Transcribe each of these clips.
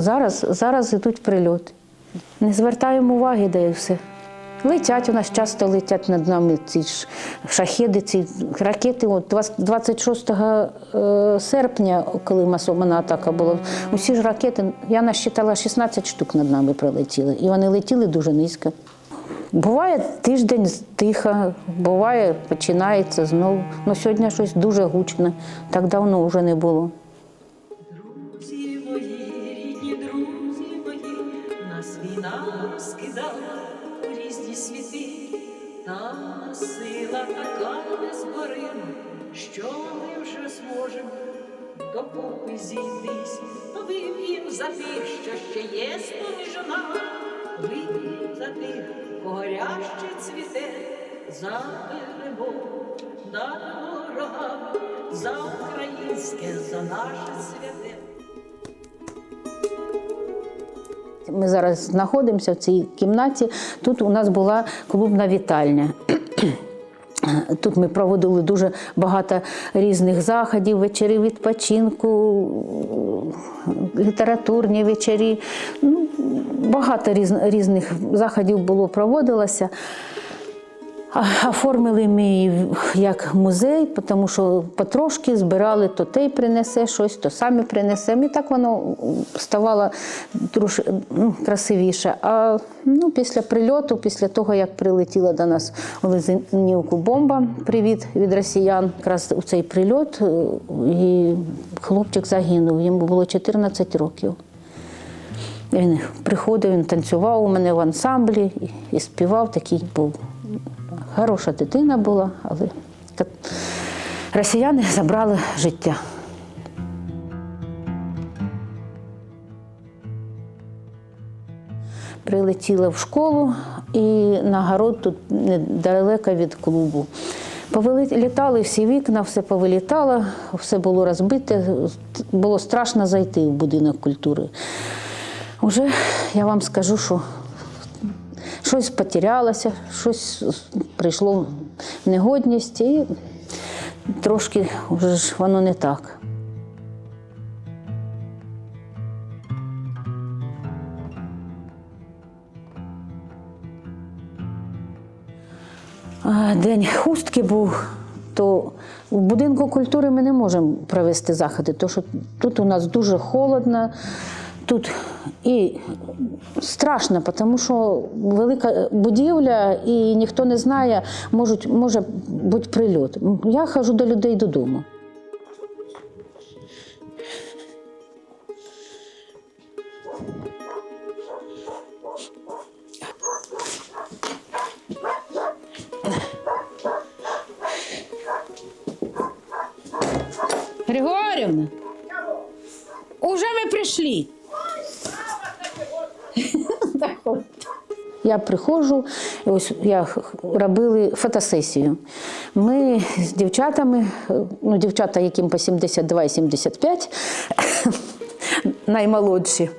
Зараз, зараз йдуть прильоти. Не звертаємо уваги, де і все. Летять у нас часто летять над нами ці ж шахеди, ці ракети. От 26 е, серпня, коли масована атака була, усі ж ракети, я насчитала 16 штук над нами прилетіли. І вони летіли дуже низько. Буває тиждень тихо, буває, починається знову. Ну сьогодні щось дуже гучне, так давно вже не було. Докупи зійтись. Вип'єм за тих, що ще є поміж нами, вип'єм за тих, горяще цвіте, за перемогу над ворогами, за українське, за наше святе. Ми зараз знаходимося в цій кімнаті. Тут у нас була клубна вітальня. Тут ми проводили дуже багато різних заходів, вечори відпочинку, літературні вечорі. Ну, багато різних заходів було проводилося. Оформили ми як музей, тому що потрошки збирали, то той принесе щось, то самі принесемо. І так воно ставало трошки ну, красивіше. А ну, після прильоту, після того, як прилетіла до нас у Лизинівку бомба, привіт від росіян, якраз у цей прильот, е, і хлопчик загинув, йому було 14 років. Він приходив, він танцював у мене в ансамблі і співав, такий був. Хороша дитина була, але росіяни забрали життя. Прилетіла в школу і на город тут недалеко від клубу. Повили- Літали всі вікна, все повилітало, все було розбите. Було страшно зайти в будинок культури. Уже я вам скажу, що щось потерялося, щось прийшло в негодність, і трошки вже ж воно не так. День хустки був, то в будинку культури ми не можемо провести заходи, тому що тут у нас дуже холодно, тут і страшно, тому що велика будівля і ніхто не знає, можуть, може бути прильот. Я хожу до людей додому. Григорівна, уже ми прийшли. Я приходжу, ось я робили фотосесію. Ми з дівчатами, е, ну, дівчата, яким по 72 і 75, наймолодші,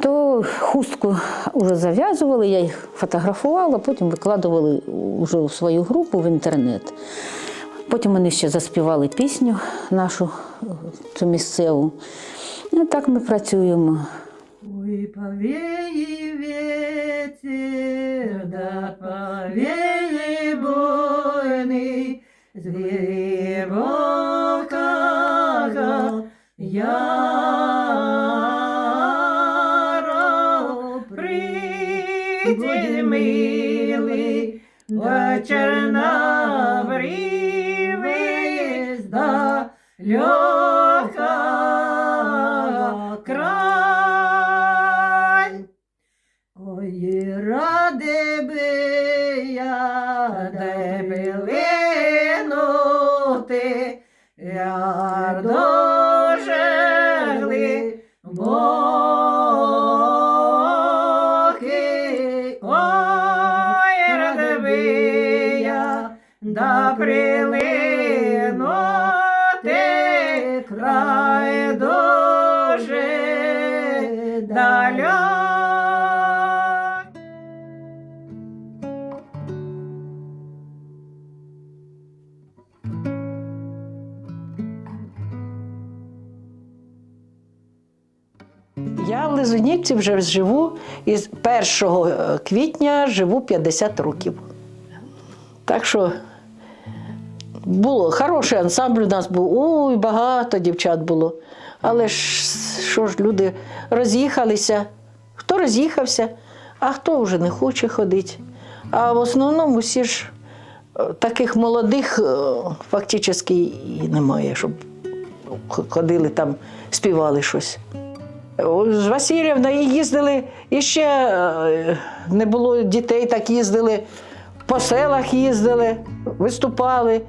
то хустку вже зав'язували, я їх фотографувала, потім викладували вже у свою групу в інтернет. Потім вони ще заспівали пісню нашу, цю місцеву. І так ми працюємо. Ой, ветер, да повеи буйный, с глубокого яру прийди, милый, до чернобривый, да легкого да прилинути край дуже далек. Я в Лизунівці вже живу і з 1 квітня живу 50 років. Так що було хороший ансамбль у нас був. Ой, багато дівчат було. Але ж що ж, люди роз'їхалися. Хто роз'їхався, а хто вже не хоче ходити. А в основному всі ж е, таких молодих е, фактично і немає, щоб ходили там, співали щось. З Васильівною їздили, і ще е, не було дітей, так їздили, по селах їздили, виступали.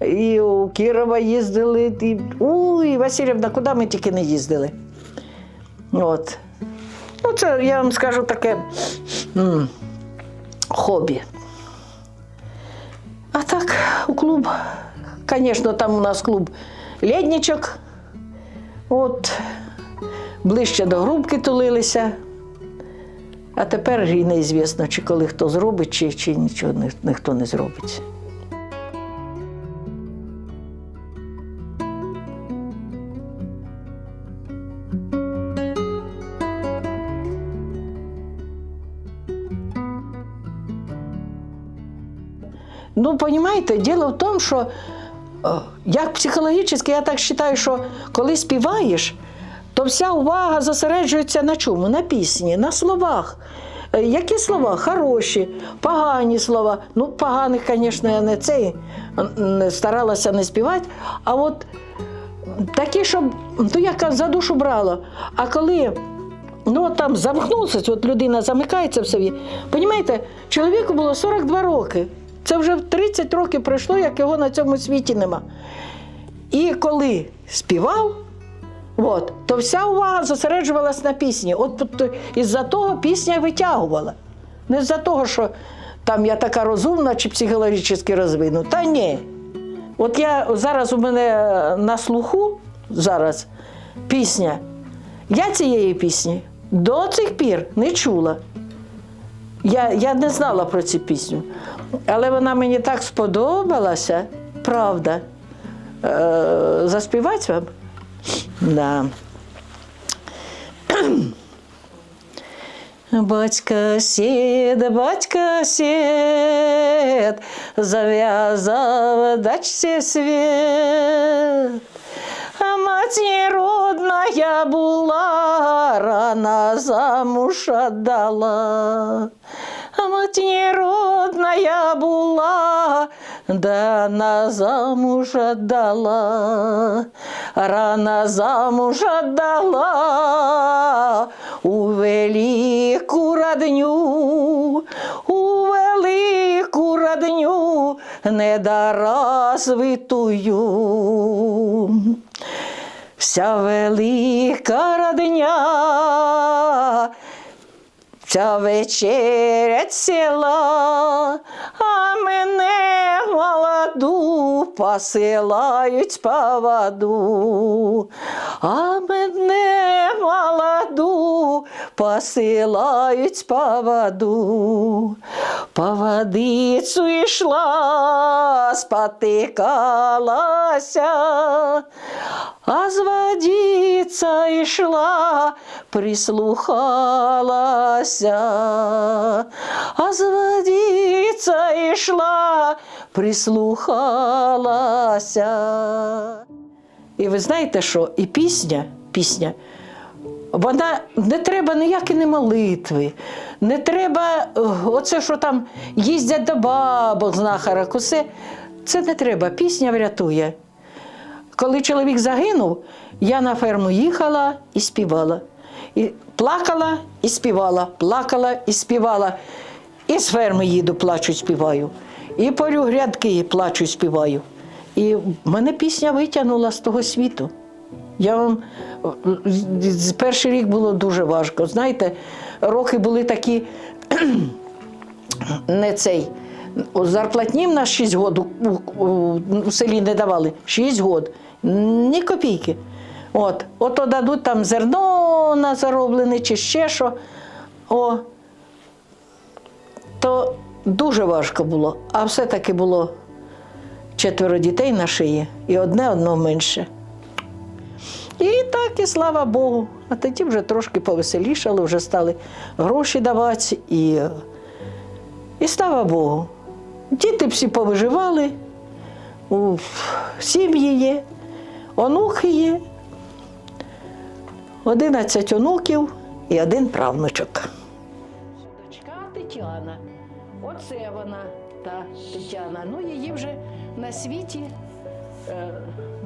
І у Кірова їздили. І, уй, Васильівна, куди ми тільки не їздили. От. Ну, це, я вам скажу таке м, хобі. А так, у клуб, звісно, там у нас клуб лєднічок. От, ближче до грубки тулилися. А тепер і неізвісно, чи коли хто зробить, чи, чи нічого ніхто не зробить. Понимаете, діло в тому, що е, як психологічно, я так вважаю, що коли співаєш, то вся увага зосереджується на чому? На пісні, на словах. Е, Які слова? Хороші, погані слова. Ну, поганих, звісно, я не цей старалася не співати. А от такі, щоб ну, як за душу брало. А коли ну, там замкнувся, от людина замикається в собі. Понімаєте, чоловіку було 42 роки. Це вже 30 років пройшло, як його на цьому світі нема. І коли співав, от, то вся увага зосереджувалась на пісні. От, от із-за того пісня витягувала. Не з-за того, що там я така розумна чи психологічно розвинута. Та ні. От я зараз у мене на слуху зараз пісня. Я цієї пісні до цих пір не чула. Я, я не знала про цю пісню, але вона мені так сподобалася, правда. Е, заспівати вам? Да. Батька сід, батька сід, зав'язав дачці світ. Мать родная була, рано замуж отдала. Мать родная була, да на замуж отдала. Рано замуж отдала у велику родню, у велику родню недоразвитую. Вся велика родня, вся вечерять села, а мене молоду посилають по воду, а мене молоду посилають по воду. По водицю йшла, спотикалася, а з водиця йшла, прислухалася, а з водиця йшла, прислухалася. І ви знаєте, що і пісня, пісня, вона не треба ніякі не молитви, не треба оце, що там їздять до бабок, знахарок, усе. Це не треба. Пісня врятує. Коли чоловік загинув, я на ферму їхала і співала. І плакала і співала, плакала і співала. І з ферми їду, плачу, співаю. І порю грядки, плачу, співаю. І мене пісня витягнула з того світу. Я вам перший рік було дуже важко. Знаєте, роки були такі не цей. Зарплатні в нас 6 років у, селі не давали. 6 років. Ні копійки. От, ото дадуть там зерно на зароблене чи ще що. О, то дуже важко було. А все-таки було четверо дітей на шиї і одне одно менше. І так, і слава Богу. А тоді вже трошки повеселішало, вже стали гроші давати, і, і слава Богу. Діти всі повиживали, у сім'ї є, онуки є, 11 онуків і один правнучок. Дочка Тетяна. Оце вона, та Тетяна. Ну, її вже на світі е,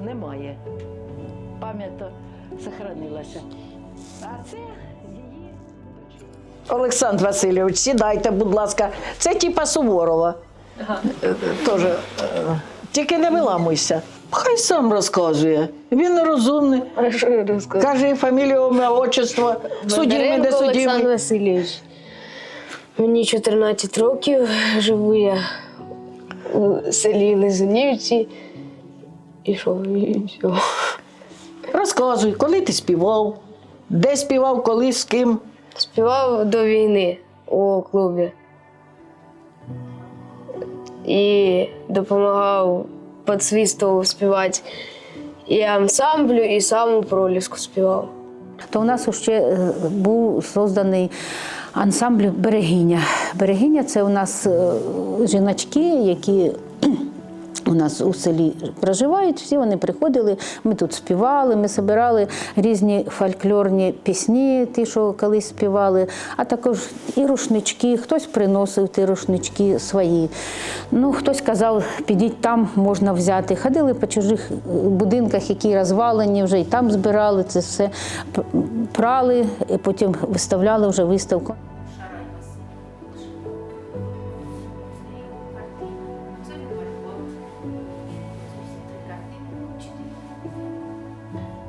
немає. Пам'ять зберігалася. А це її дочка. Олександр Васильович, сідайте, будь ласка. Це типа Суворова. Е, Тоже, е, тільки не виламуйся. Хай сам розказує. Він розумний. Каже фамілію, ім'я, отчество, судімий, Бондаренко Олександр судімий. Васильович. Мені 14 років, живу я у селі Лизунівці. І що, і все. Розказуй, коли ти співав, де співав, коли, з ким. Співав до війни у клубі. І допомагав під свистом співати і ансамблю, і саму проліску співав. То у нас ще е, був созданий ансамбль Берегиня. Берегиня це у нас е, жіночки, які у нас у селі проживають. Всі вони приходили. Ми тут співали, ми збирали різні фольклорні пісні, ті, що колись співали, а також і рушнички. Хтось приносив ті рушнички свої. Ну, хтось казав, підіть там можна взяти. Ходили по чужих будинках, які розвалені вже і там збирали це все, прали, і потім виставляли вже виставку.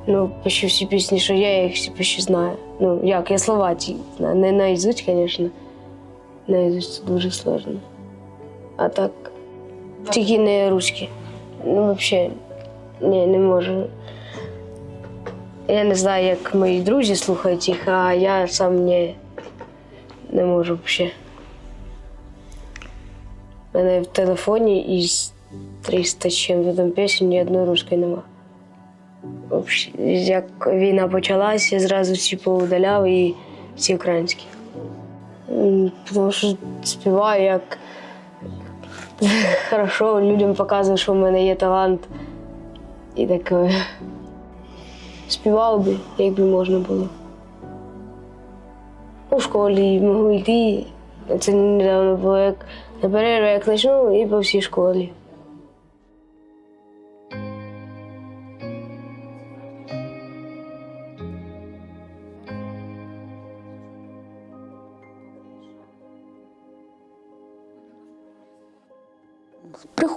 Ну, почти всі пісні, що я їх всі почти знаю. Ну, як, я слова ті знаю. Не наизусть, звісно. Наизусть це дуже сложно. А так, тільки не русські. Ну, взагалі, ні, не можу. Я не знаю, як мої друзі слухають їх, а я сам не, не можу взагалі. У мене в телефоні із 300 з чим там пісень ні одної руської нема. Як війна почалася, зразу всі поудаляв і всі українські. Тому що співаю як хорошо, людям показую, що в мене є талант. І так е, співав би, якби можна було. У школі можу йти. Це недавно було як на перерву, як почну, і по всій школі.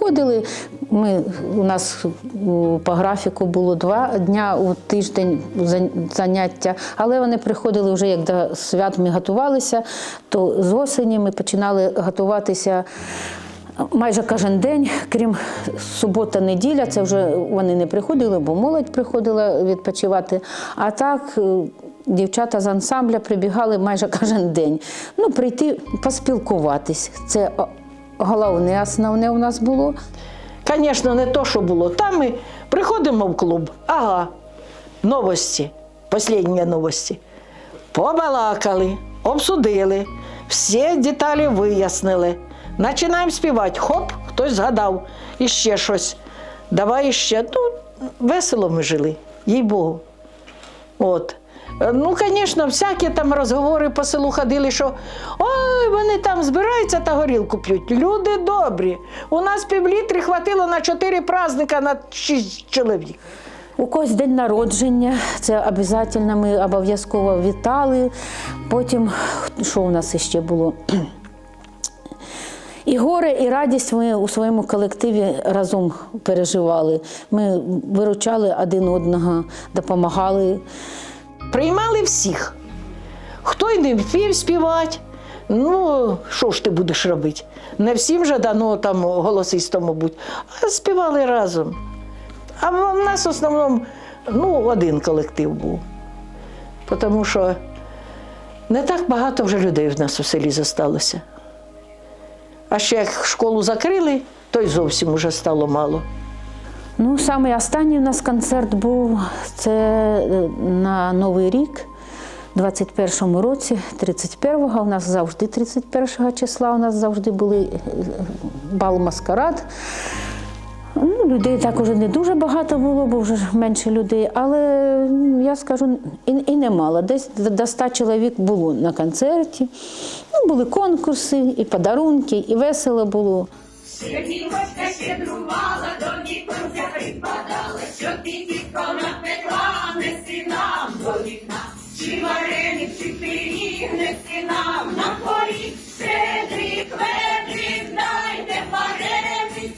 Приходили, ми, у нас по графіку було два дня у тиждень заняття, але вони приходили вже як до свят ми готувалися, то з осені ми починали готуватися майже кожен день, крім субота-неділя, це вже вони не приходили, бо молодь приходила відпочивати. А так е, дівчата з ансамбля прибігали майже кожен день. Ну, прийти поспілкуватись. Це головне, основне у нас було. Звісно, не то, що було. Там ми приходимо в клуб. Ага, новості, останні новості. Побалакали, обсудили, всі деталі вияснили. Починаємо співати. Хоп, хтось згадав і ще щось. Давай ще. Ну, весело ми жили, їй Богу. От. Е, Ну, звісно, всякі там розговори по селу ходили, що ой, вони там збираються та горілку п'ють. Люди добрі. У нас півлітри хватило на чотири праздника на шість чоловік. У когось день народження, це обов'язково ми обов'язково вітали. Потім, що у нас ще було? І горе, і радість ми у своєму колективі разом переживали. Ми виручали один одного, допомагали. Приймали всіх. Хто й не вмів співати, ну що ж ти будеш робити? Не всім же дано там голосистом, мабуть, а співали разом. А в нас в основному ну, один колектив був. Тому що не так багато вже людей в нас у селі зосталося. А ще як школу закрили, то й зовсім уже стало мало. Ну, саме останній у нас концерт був це е, на Новий рік, 21-му році, 31-го. У нас завжди 31-го числа. У нас завжди були е, бал маскарад. Ну, людей так уже не дуже багато було, бо вже менше людей, але я скажу, і, і немало. Десь до до 100 чоловік було на концерті. Ну, були конкурси, і подарунки, і весело було. Щедрувала, до віконця припадала, що ти тітко напекла, неси нам до вікна. Чи вареник, чи пиріг, неси нам на поріг. Щедрик, ведрик, дайте вареник,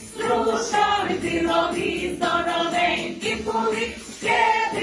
ти нові, здоровенькі були. Щедрик,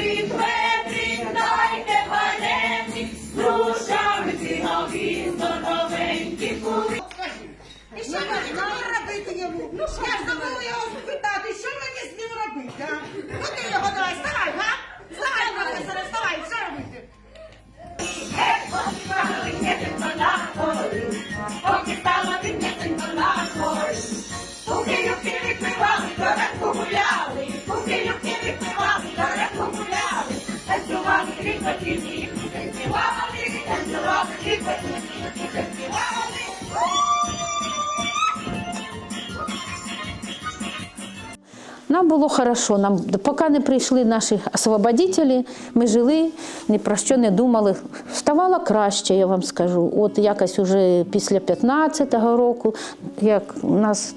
Нам було хорошо. Нам, поки не прийшли наші освободителі, ми жили, ні про що не думали. Ставало краще, я вам скажу. От якось уже після 15-го року, як нас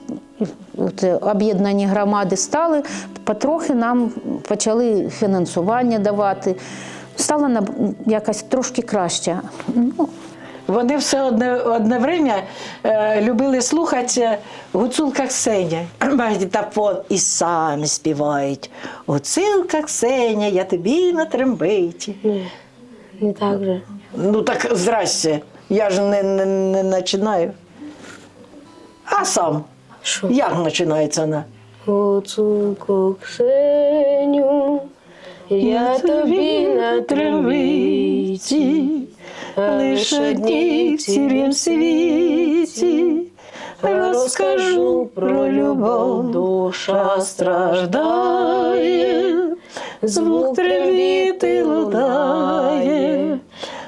об'єднані громади стали, потрохи нам почали фінансування давати. Стало якось трошки краще. Ну, Вони все одне, одне время е, любили слухати гуцулка Ксеня. Магнітофон і самі співають. Гуцулка Ксеня, я тобі на трембиті. Ні, не так же. Ну так здрасте, я ж не, не, не починаю. А сам, Що? як починається вона? Гуцулко Ксеню, я тобі на травиці, лиш одній в цілім світі. Розкажу про любов, душа страждає, звук трембіти лунає,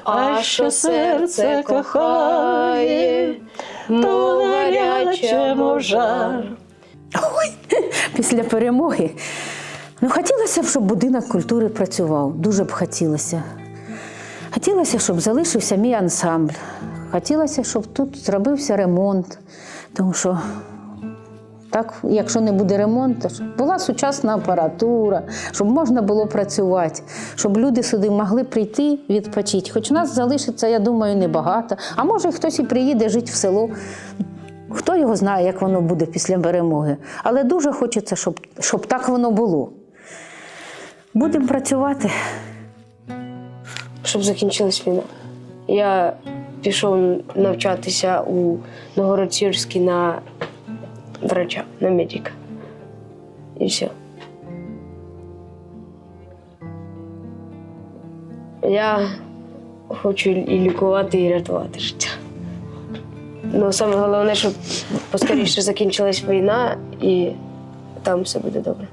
а що серце кохає, то гаряче, мов жар. після перемоги. Ну, хотілося б, щоб будинок культури працював. Дуже б хотілося. Хотілося, щоб залишився мій ансамбль. Хотілося, щоб тут зробився ремонт. Тому що так, якщо не буде ремонту, щоб була сучасна апаратура, щоб можна було працювати, щоб люди сюди могли прийти відпочити. Хоч нас залишиться, я думаю, небагато. А може, хтось і приїде жити в село. Хто його знає, як воно буде після перемоги. Але дуже хочеться, щоб, щоб так воно було. Будемо працювати. Щоб закінчилась війна. Я пішов навчатися у Новгород-Сірській на врача, на медика. І все. Я хочу і лікувати, і рятувати життя. Ну, саме головне, щоб поскоріше закінчилась війна і там все буде добре.